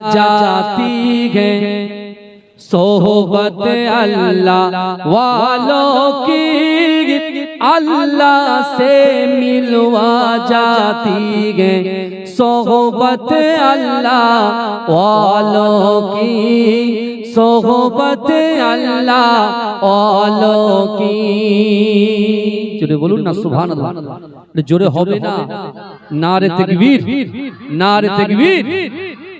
جاتی ہے۔ صحبت اللہ والوں کی اللہ سے ملوا جاتی ہے۔ صحبت اللہ والوں کی، صحبت اللہ والوں کی۔ چلے بولو نا، سبحان اللہ۔ جڑے ہوبے بینا نعرہ تکبیر نعرہ تکبیر۔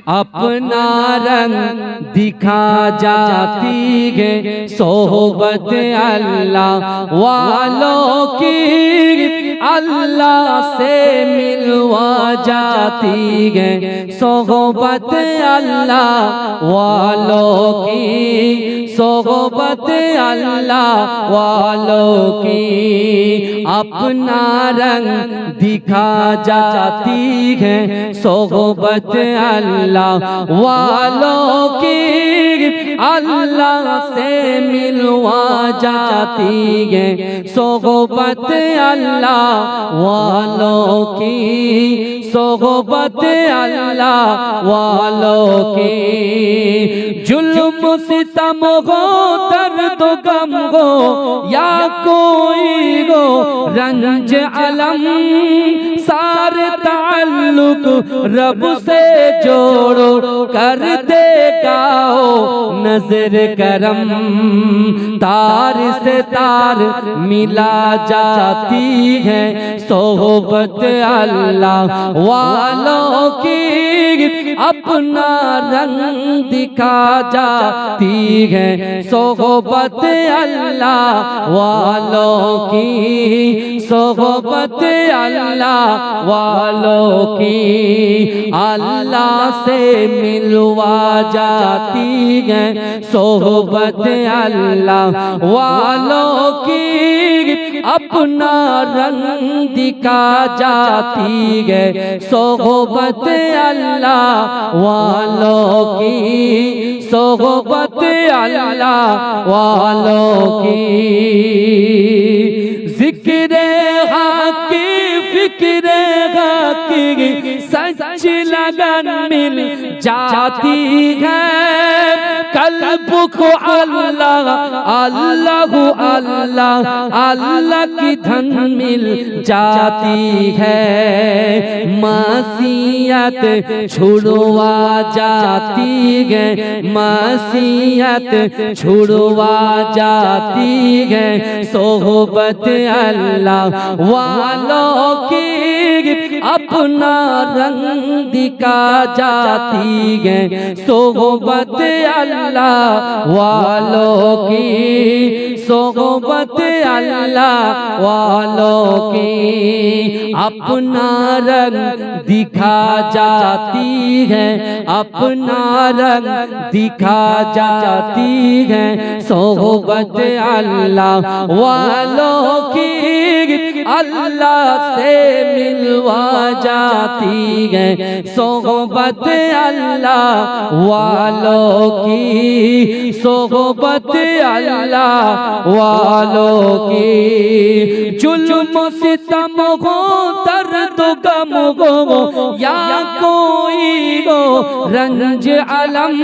اپنا رنگ دکھا جاتی ہے صحبت اللہ والوں کی اللہ سے ملوا جاتی ہے صحبت اللہ والوں کی صحبت اللہ والوں کی اپنا رنگ دکھا جاتی ہے صحبت اللہ اللہ والوں کی اللہ سے ملوا جاتی ہے۔ صحبت اللہ، والوں کی۔ صحبت اللہ، والوں کی۔ ظلم ستم ہو، درد غم ہو، یا کوئی گو رنج علم سار تعلق رب سے جوڑو کر دے گا نظر کرم، تار سے تار ملا جاتی ہے۔ صحبت اللہ والوں کی اپنا رنگ دکھا جاتی ہے۔ صحبت اللہ والوں کی، صحبت اللہ والوں کی اللہ سے ملوا جاتی ہے۔ صحبت اللہ والوں کی اپنا رنگ دکھا جاتی ہے۔ صحبت اللہ والوں کی، صحبت اللہ والوں کی۔ ذکر حق کی فکر حق کی سچ لگن مل جاتی ہے۔ قلب کو اللہ اللہ اللہ اللہ کی دھن مل جاتی ہے۔ معصیت چھڑوا جاتی ہے، معصیت چھڑوا جاتی ہے۔ صحبت اللہ والوں کی اپنا رنگ دکھا جاتی ہے۔ صحبت اللہ والوں کی، صحبت اللہ والوں کی۔ اپنا رنگ دکھا جاتی ہے۔ اپنا رنگ دکھا جاتی ہے۔ صحبت اللہ والوں کی۔ اللہ سے ملوا جاتی ہے صحبت اللہ والوں کی صحبت اللہ والوں کی ظلم ستم ہو درد غم ہو یا کوئی ہو رنج علم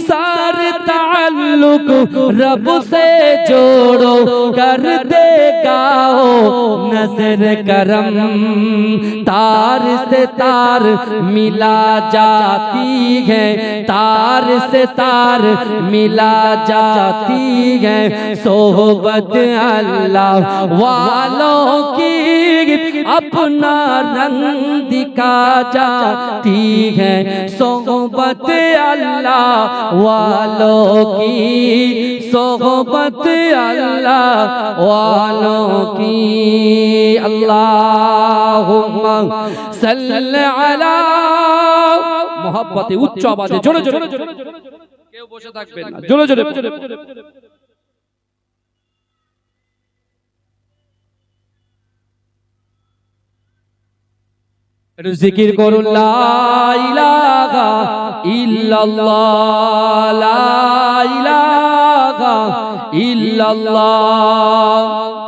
سار تعلق رب سے جوڑو کر دے گا نظر کرم، تار سے تار ملا جاتی ہے، تار سے تار ملا جاتی ہے۔ صحبت اللہ والوں کی اپنا رنگ دکھا جاتی ہے۔ صحبت اللہ والوں کی সোহবত আল্লাহ কি আল্লাহ উচ্চ আওয়াজে জোরে জোরে। কেউ বসে থাকবে না, জোরে জোরে। জিকির করুন লাইলা ইল্লাল্লাহ, লা ইল্লাল্লাহ।